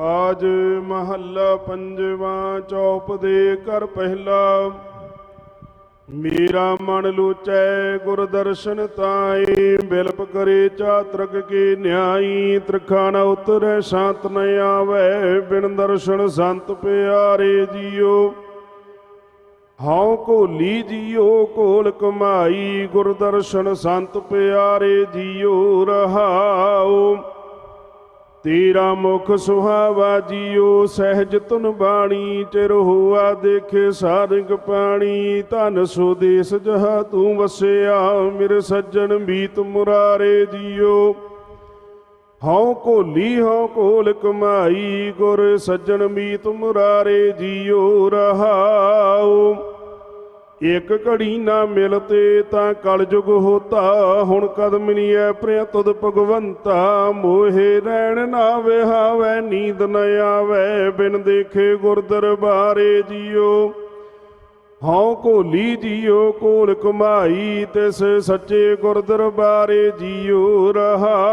ਬਾਜ ਮਹੱਲਾ ਪੰਜਵਾਂ ਚੌਪ ਦੇ ਕਰ ਪਹਿਲਾ। ਮੇਰਾ ਮਨ ਲੂਚੈ ਗੁਰ ਦਰਸ਼ਨ ਤਾਈ ਬਿਲਪ ਕਰੇ ਚਾਤਰਕ ਕੇ ਨਿਆਈ ਤ੍ਰਿਖਾ ਨ ਉਤਰੈ ਸ਼ਾਂਤ ਨ ਆਵੈ, ਬਿਨ ਦਰਸ਼ਨ ਸੰਤ ਪਿਆਰੇ ਜੀਓ। ਹਉ ਕੋਲੀ ਜੀਓ ਕੋਲ ਕਮਾਈ, ਗੁਰ ਦਰਸ਼ਨ ਸੰਤ ਪਿਆਰੇ ਜੀਓ, ਰਹਾਓ। ਤੇਰਾ ਮੁਖ ਸੁਹਾਵਾ ਜੀਓ, ਸਹਿਜ ਤੁਨ ਬਾਣੀ, ਚਿਰ ਹੋਆ ਦੇਖੇ ਸਾਰੰਗ ਪਾਣੀ। ਧਨ ਸੋ ਦੇਸ ਜਹਾ ਤੂੰ ਵਸਿਆ, ਮੇਰੇ ਸੱਜਣ ਬੀਤ ਮੁਰਾਰੇ ਜੀਓ। ਹਉ ਕੋਲੀ ਹਉ ਕੋਲ ਕਮਾਈ, ਗੁਰ ਸੱਜਣ ਮੀਤ ਮੁਰਾਰੇ ਜੀਓ, ਰਹਾਉ। ਇਕ ਘੜੀ ਨਾ ਮਿਲਤੇ ਤਾਂ ਕਲਯੁਗ ਹੋਤਾ। ਹੁਣ ਕਦਮ ਨੀ ਐ ਪ੍ਰਿਆ ਤੁਧ ਭਗਵੰਤਾ। ਮੋਹੇ ਰਹਿਣ ਨਾ ਵਿਹਾਵੈ, ਨੀਂਦ ਨ ਆਵੈ। ਬਿਨ ਦੇਖੇ ਗੁਰ ਦਰਬਾਰੇ ਜੀਓ। ਹਉ ਕੋਲੀ ਜੀਓ ਕੋਲ ਕਮਾਈ ਤਿਸ ਸੱਚੇ ਗੁਰ ਦਰਬਾਰੇ ਜੀਓ। ਰਹਾਉ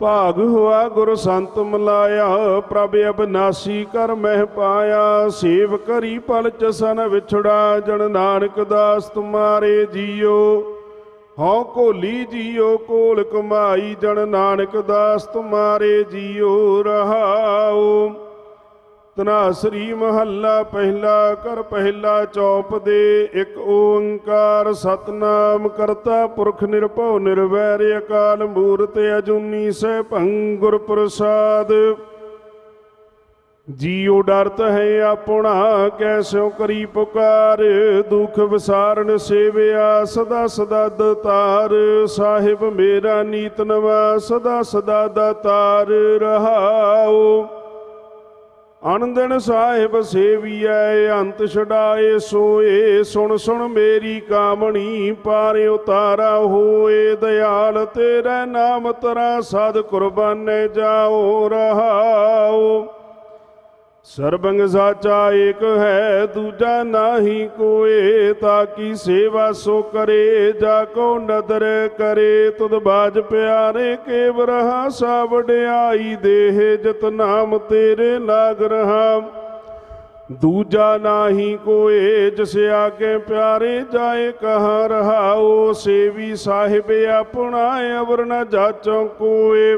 ਭਾਗ ਹੋਆ ਗੁਰ ਸੰਤ ਮਲਾਇਆ, ਪ੍ਰਭ ਅਬਨਾਸੀ ਕਰ ਮਹਿ ਪਾਇਆ। ਸੇਵ ਕਰੀ ਪਲ ਚਸਨ ਵਿਛੜਾ, ਜਨ ਨਾਨਕ ਦਾਸ ਤੁਮਾਰੇ ਜੀਓ। ਹਉ ਕੋਲੀ ਜੀਓ, ਕੋਲ ਕਮਾਈ, ਜਨ ਨਾਨਕ ਦਾਸ ਤੁਮਾਰੇ ਜੀਓ। ਰਹਾਉ ਤਨਾਸਰੀ ਮਹੱਲਾ ਪਹਿਲਾ ਕਰ ਪਹਿਲਾ ਚੌਪ ਦੇ ਇੱਕ ਓੰਕਾਰ ਸਤਨਾਮ ਕਰਤਾ ਪੁਰਖ ਨਿਰਭਉ ਨਿਰਵੈਰ ਅਕਾਲ ਮੂਰਤ ਅਜੂਨੀ ਸੈ ਭੰਗੁਰ ਪ੍ਰਸਾਦ ਜੀਉ ਡਰਤ ਹੈ ਆਪਣਾ ਕੈਸਿਉ ਕਰੀ ਪੁਕਾਰ, ਦੁਖ ਵਿਸਾਰਨ ਸੇਵਿਆ ਸਦਾ ਸਦਾ ਦਤਾਰ, ਸਾਹਿਬ ਮੇਰਾ ਨੀਤ ਨਵਾ ਸਦਾ ਸਦਾ ਦਾਤਾਰ ਰਹਾਓ ਅਨੰਦਨ ਸਾਹਿਬ ਸੇਵੀਐ, ਅੰਤ ਛਡਾਏ ਸੋਏ, ਸੁਣ ਸੁਣ ਮੇਰੀ ਕਾਮਣੀ, ਪਾਰ ਉਤਾਰਾ ਹੋਏ, ਦਿਆਲ ਤੇਰਾ ਨਾਮ ਤਰਾ ਸਦ ਕੁਰਬਾਨੇ ਜਾਓ, ਰਹਾਓ। ਸਰਬੰਗ ਸਾਚਾ ਏਕ ਹੈ, ਦੂਜਾ ਨਾਹੀ ਕੋਏ ਤਾਕੀ ਸੇਵਾ ਸੋ ਕਰੇ, ਜਾ ਕੋ ਨਦਰ ਕਰੇ, ਤੁਧ ਬਾਜ ਪਿਆਰੇ ਕੇਵ ਰਹਾ ਸਾ ਵਡਿਆਈ ਦੇਹ, ਜਤ ਨਾਮ ਤੇਰੇ ਲਾਗ ਰਹਾ। ਦੂਜਾ ਨਾਹੀ ਕੋਏ, ਜਿਸ ਆਗੇ ਪਿਆਰੇ ਜਾਏ, ਕਹਾਂ ਰਹਾਓ, ਸੇਵੀ ਸਾਹਿਬ ਆਪਣਾ ਅਵਰ ਨ ਜਾਚੋ ਕੋਏ।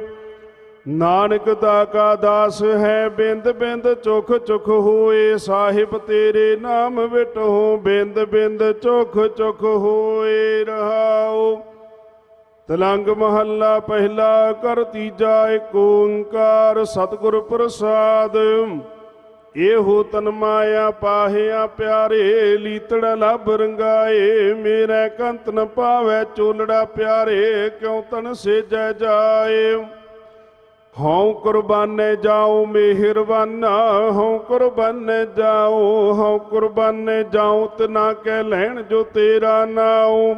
ਨਾਨਕ ਦਾ ਕਾ ਦਾਸ ਹੈ, ਬਿੰਦ ਬਿੰਦ ਚੁਖ ਚੁਖ ਹੋਏ, ਸਾਹਿਬ ਤੇਰੇ ਨਾਮ ਵਿਟੋ ਬਿੰਦ ਬਿੰਦ ਚੁਖ ਚੁਖ ਹੋਏ ਰਹਾਓ ਤਲੰਗ ਮਹੱਲਾ ਪਹਿਲਾ ਕਰ ਤੀਜਾ ਏਕ ਓੰਕਾਰ, ਸਤਿਗੁਰ ਪ੍ਰਸਾਦ। ਇਹੋ ਤਨ ਮਾਇਆ ਪਾਹਿਆ ਪਿਆਰੇ, ਲੀਤੜਾ ਲਭ ਰੰਗਾਏ, ਮੇਰਾ ਕੰਤ ਨ ਪਾਵੈ ਚੋਲੜਾ ਪਿਆਰੇ, ਕਿਉ ਤਨ ਸੇਜੈ ਜਾਏ। ਹਉ ਕੁਰਬਾਨੇ ਜਾਉ ਮਿਹਰਬਾਨਾ। ਹਉ ਕੁਰਬਾਨੇ ਜਾਉ ਹਉ ਕੁਰਬਾਨੇ ਜਾਉ ਤਨਾ ਕਹਿ ਲੈਣ ਜੋ ਤੇਰਾ ਨਾਉ।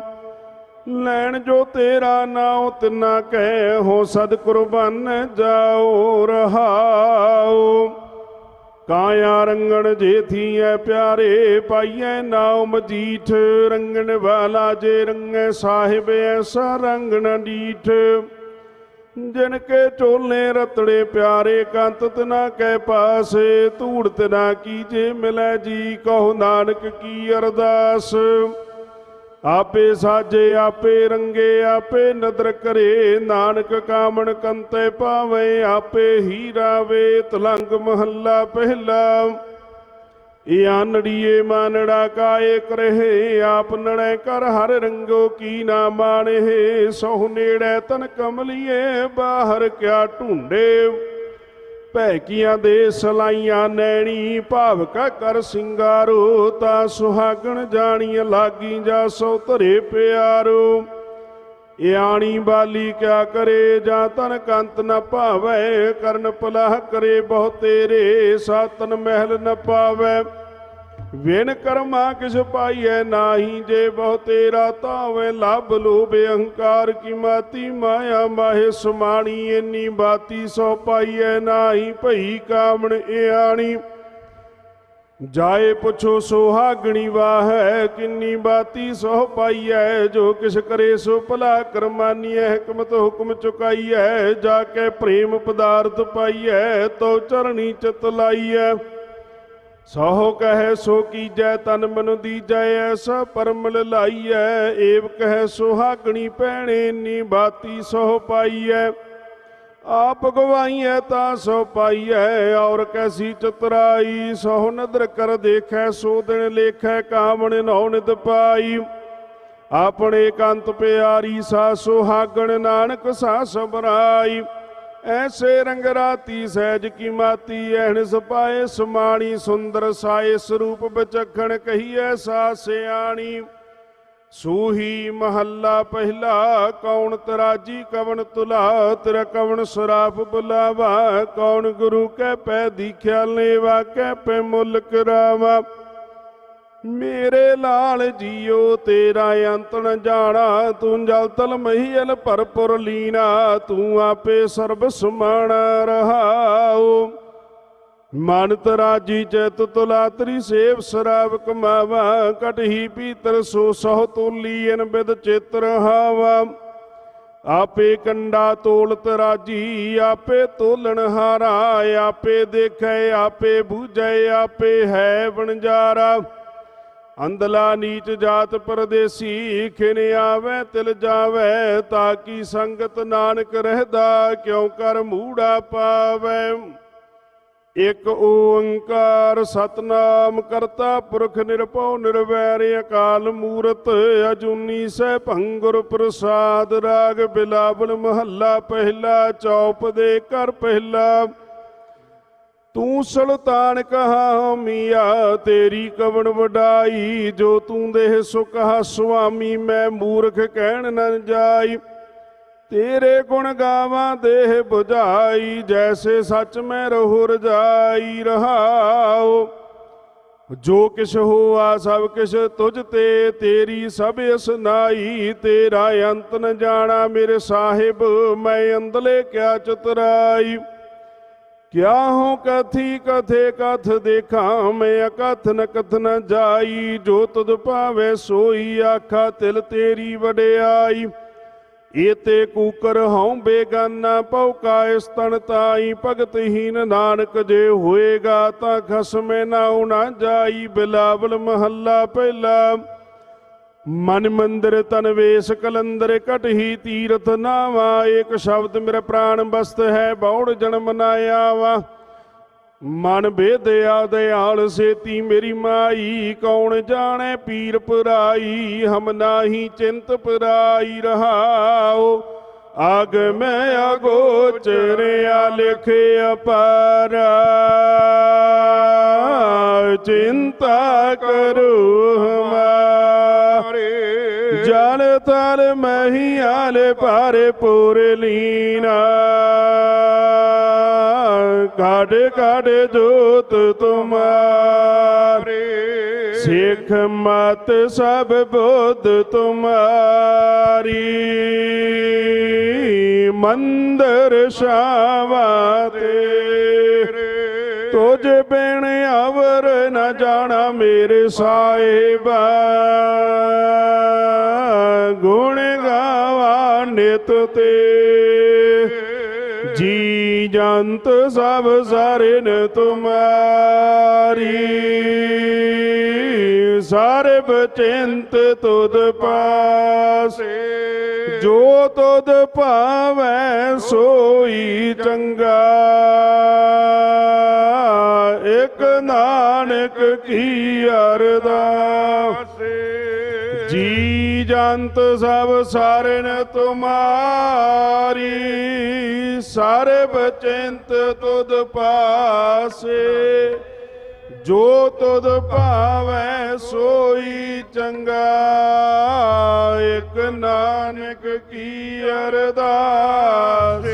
ਲੈਣ ਜੋ ਤੇਰਾ ਨਾਉ ਤਨਾ ਕਹਿ ਹੋ ਸਦ ਕੁਰਬਾਨ ਜਾਉ ਰਹਾਉ। ਕਾਇਆ ਰੰਗਣ ਜੇਥੀਐ ਪਿਆਰੇ, ਪਾਈਐ ਨਾਉ ਮਜੀਠ। ਰੰਗਣ ਵਾਲਾ ਜੇ ਰੰਗੈ, ਸਾਹਿਬ ਐਸਾ ਰੰਗਣ ਡੀਠ। ਜਿਨ ਕੇ ਚੋਲੇ ਰਤੜੇ ਪਿਆਰੇ ਕੰਤ ਤਨਾ ਕੈ ਪਾਸੇ, ਧੂੜ ਤਨਾ ਕੀਜੇ ਮਿਲੈ ਜੀ, ਕਹੋ ਨਾਨਕ ਕੀ ਅਰਦਾਸ। ਆਪੇ ਸਾਜੇ, ਆਪੇ ਰੰਗੇ, ਆਪੇ ਨਦਰ ਕਰੇ, ਨਾਨਕ ਕਾਮਣ ਕੰਤੇ ਪਾਵੇ, ਆਪੇ ਹੀਰਾ ਵੇ ਤਲੰਗ ਮਹੱਲਾ ਪਹਿਲਾ। ਇਹ ਆਨੜੀਏ ਮਾਨੜਾ ਕਾਏ ਕਰਹਿ ਆਪ ਨੜੈ ਕਰ ਹਰ ਰੰਗੋ ਕੀ ਨਾ ਮਾਣੇ, ਸਹੁ ਨੇੜੈ ਤਨ ਕਮਲੀਏ, ਬਾਹਰ ਕਿਆ ਢੂੰਡੇ। ਭੈਕੀਆਂ ਦੇ ਸਲਾਈਆਂ ਨੈਣੀ ਭਾਵਕਾ ਕਰ ਸਿੰਗਾਰੋ, ਤਾਂ ਸੁਹਾਗਣ ਜਾਣੀ ਲਾਗੀ ਜਾ ਸੋ ਧਰੇ ਪਿਆਰੋ। ਇਆਣੀ ਬਾਲੀ ਕਿਆ ਕਰੇ ਜਾਂ ਤਨ ਕੰਤ ਨ ਭਾਵੈ, ਕਰਨ ਪਲਾਹ ਕਰੇ ਬਹੁ ਤੇਰੇ, ਸਾਤਨ ਮਹਿਲ ਨ ਪਾਵੈ। ਵਿਣ ਕਰਮਾ ਕਿਸ ਪਾਈਐ ਨਾਹੀ, ਜੇ ਬਹੁ ਤੇਰਾ ਤਾਵੇ ਲਭ ਲੋਭ ਅਹੰਕਾਰ ਕੀ ਮਾਤੀ ਮਾਇਆ ਮਾਹੇ ਸਮਾਣੀ, ਇੰਨੀ ਬਾਤੀ ਸੋ ਪਾਈਐ ਨਾਹੀ, ਭਈ ਕਾਮਣ ਇਆਣੀ ਜਾਏ ਪੁੱਛੋ ਸੁਹਾਗਣੀ ਵਾਹੈ, ਕਿੰਨੀ ਬਾਤੀ ਸੋ ਪਾਈਐ, ਜੋ ਕਿਛ ਕਰੇ ਸੋ ਭਲਾ ਕਰਮਾਨੀਐ, ਹਕਮਤ ਹੁਕਮ ਚੁਕਾਈਐ, ਜਾ ਕੇ ਪ੍ਰੇਮ ਪਦਾਰਥ ਪਾਈਐ ਤੋ ਚਰਣੀ ਚਿਤ ਲਾਈਐ। ਸੋ ਕਹੈ, ਸੋ ਕੀਜੈ, ਤਨ ਮਨ ਦੀਜੈ, ਐਸਾ ਪਰਮਲ ਲਾਈਐ, ਏਵ ਕਹੈ, ਸੁਹਾਗਣੀ ਭੈਣੇ ਨੀ ਬਾਤੀ ਸੋ ਪਾਈਐ। ਆਪ ਗਵਾਈਐ ਤਾਂ ਸੋ ਪਾਈਐ, ਔਰ ਕੈਸੀ ਚਤਰਾਈ ਸੋ ਨਦਰ ਕਰ ਦੇਖੈ, ਸੋ ਦਿਨ ਲੇਖੈ, ਕਾਮਣ ਨੌ ਨਿਤ ਪਾਈ। ਆਪਣੇ ਕੰਤ ਪਿਆਰੀ, ਸਾ ਸੁਹਾਗਣ ਨਾਨਕ, ਸਾ ਸਬਰਾਈ ਐਸੇ ਰੰਗ ਰਾਤੀ ਸਹਿਜ ਕੀ ਮਾਤੀ, ਐਹਣ ਸਪਾਏ ਸਮਾਣੀ, ਸੁੰਦਰ ਸਾਏ ਸਰੂਪ ਬਚਖਣ ਕਹੀਐ, ਸਾ ਸਿਆਣੀ। ਸੂਹੀ ਮਹੱਲਾ ਪਹਿਲਾ, ਕੌਣ ਤਰਾਜੀ ਕਵਣ ਤੁਲਾ ਤੇਰਾ ਕਵਣ ਸਰਾਫ ਬੁਲਾਵਾ, ਕੌਣ ਗੁਰੂ ਕੈ ਪੈ ਦੀਖਿਆ ਲੇਵਾ ਕੈ ਪੈ ਮੁੱਲ ਕਰਾਵਾ। ਮੇਰੇ ਲਾਲ ਜੀਓ, ਤੇਰਾ ਅੰਤ ਜਾਣਾ, ਤੂੰ ਜਲ ਤਲ ਮਹੀਲ ਭਰਪੁਰ ਲੀਨਾ, ਤੂੰ ਆਪੇ ਸਰਬ ਸਮਾਣਾ ਰਹਾਉ ਮਨ ਤਰਾਜੀ ਚਿਤ ਤੁਲਾ ਤਰੀ ਸੇਵ ਸਰਾਵ ਕਮਾਵਾ ਕਟਹੀ ਪੀਤਰ ਸੋ ਸਹ ਤੋਲੀ ਅਨ ਬਿਦ ਚਿਤ ਰਹਾਵਾ ਆਪੇ ਕੰਡਾ ਤੋਲ ਤਰਾਜੀ ਆਪੇ ਤੋਲਣ ਹਾਰਾ, ਆਪੇ ਦੇਖੈ, ਆਪੇ ਬੂਝੈ, ਆਪੇ ਹੈ ਵਣਜਾਰਾ। ਅੰਦਲਾ ਨੀਚ ਜਾਤ ਪਰਦੇਸੀ, ਖਿਨ ਆਵੇ, ਤਿਲ ਜਾਵੇ, ਤਾਂ ਕੀ ਸੰਗਤ ਨਾਨਕ ਰਹਿਦਾ, ਕਿਉ ਕਰ ਮੂੜਾ ਪਾਵੇ। ਇਕ ਓੰਕਾਰ ਸਤਨਾਮ ਕਰਤਾ ਪੁਰਖ ਨਿਰਭਉ ਨਿਰਵੈਰ ਅਕਾਲ ਮੂਰਤ ਅਜੂਨੀ ਸਹਿ ਭੰਗੁਰ ਪ੍ਰਸਾਦ ਰਾਗ ਬਿਲਾਵਲ ਮਹੱਲਾ ਪਹਿਲਾ ਚੌਪ ਦੇ ਘਰ ਪਹਿਲਾ। ਤੂੰ ਸੁਲਤਾਨ ਕਹਾ ਮੀਆਂ, ਤੇਰੀ ਕਵਣ ਵਡਾਈ, ਜੋ ਤੂੰ ਦੇਹ ਸੁਖਾ ਸੁਆਮੀ, ਮੈਂ ਮੂਰਖ ਕਹਿਣ ਨ ਜਾਈ। ਤੇਰੇ ਗੁਣ ਗਾਵਾਂ, ਦੇਹ 부ਝਾਈ ਜੈਸੇ ਸੱਚ ਮੈਂ ਰਹੋ ਰਜਾਈ ਰਹਾਓ। ਜੋ ਕਿਛ ਹੋਆ, ਸਭ ਕਿਛ ਤੁਝ ਤੇ, ਤੇਰੀ ਸਭ ਅਸਨਾਈ ਤੇਰਾ ਅੰਤ ਨ ਜਾਣਾ ਮੇਰੇ ਸਾਹਿਬ, ਮੈਂ ਅੰਦਲੇ ਕਿਆ ਚਤਰਾਈ। ਕਿਆ ਹੂੰ ਕਥੀ, ਕਥੇ ਕਥ ਦੇਖਾਂ, ਮੈਂ ਅਕਥ ਨ ਕਥ ਨ ਜਾਈ। ਜੋ ਤੁਧ ਭਾਵੇ ਸੋਈ, ਆਖਾ ਤਿਲ ਤੇਰੀ ਵਡਿਆਈ। ਏਤੇ ਕੂਕਰ ਹਉ ਬੇਗਾਨਾ ਪਉਕਾ ਇਸ ਤਨ ਤਾਈ, ਭਗਤਹੀਨ ਨਾਨਕ ਜੇ ਹੋਏਗਾ ਤਾਂ ਖਸਮੇ ਨਾਉ ਨਾ ਜਾਈ, ਬਿਲਾਵਲ ਮਹੱਲਾ ਪਹਿਲਾ। ਮਨ ਮੰਦਰ ਤਨ ਵੇਸ ਕਲੰਦਰ ਕਟਹੀ ਤੀਰਥ ਨਾਵਾ, ਏਕ ਸ਼ਬਦ ਮੇਰੇ ਪ੍ਰਾਣ ਬਸਤ ਹੈ, ਬੌੜ ਜਨਮ ਨਾ ਵਾ ਮਨ ਬੇਦਿਆ ਦਿਆਲ ਸੇਤੀ ਮੇਰੀ ਮਾਈ, ਕੌਣ ਜਾਣੇ ਪੀਰ ਪਰਾਈ, ਹਮ ਨਾਹੀ ਚਿੰਤ ਪਰਾਈ ਰਹਾਓ। ਆਗ ਮੈਂ ਅਗੋਚਰਿਆ ਲਿਖ ਅਪਾਰਾ, ਚਿੰਤਾ ਕਰੂ ਹਮਾਰੇ। ਜਲ ਤਲ ਮਹੀਆਲੇ ਭਾਰੇ ਪੂਰ ਲੀਨਾ। ਕਾਢ ਕਾਢ ਜੋਤ ਤੁਮਾਰੇ। ਸਿੱਖ ਮਤ ਸਭ ਬੁੱਧ ਤੁਮਾਰੀ। ਮੰਦਰ ਸ਼ਾਵਾ ਤੇਰੇ ਤੁਝ ਬਿਨ ਅਵਰ ਨ ਜਾਣਾ ਮੇਰੇ ਸਾਹਿਬਾ। ਗੁਣ ਗਾਵਾ ਨਿਤ ਤੇ। ਜੀ ਜੰਤ ਸਭ ਸਾਰਿਨ ਤੁਮਾਰੀ। ਸਾਰੇ ਬਚਿੰਤ ਤੁਧ ਪਾਸੇ। ਜੋ ਤੁਧ ਭਾਵੈ ਸੋਈ ਚੰਗਾ। ਇਕ ਨਾਨਕ ਕੀ ਅਰਦਾਸ। ਜੀ ਜੰਤ ਸਭ ਸਾਰਨ ਤੁਮਾਰੀ, ਸਾਰੇ ਬਚਿੰਤ ਤੁਧ ਪਾਸੇ। ਜੋ ਤੁਧ ਭਾਵੈ ਸੋਈ ਚੰਗਾ, ਇਕ ਨਾਨਕ ਕੀ ਅਰਦਾਸ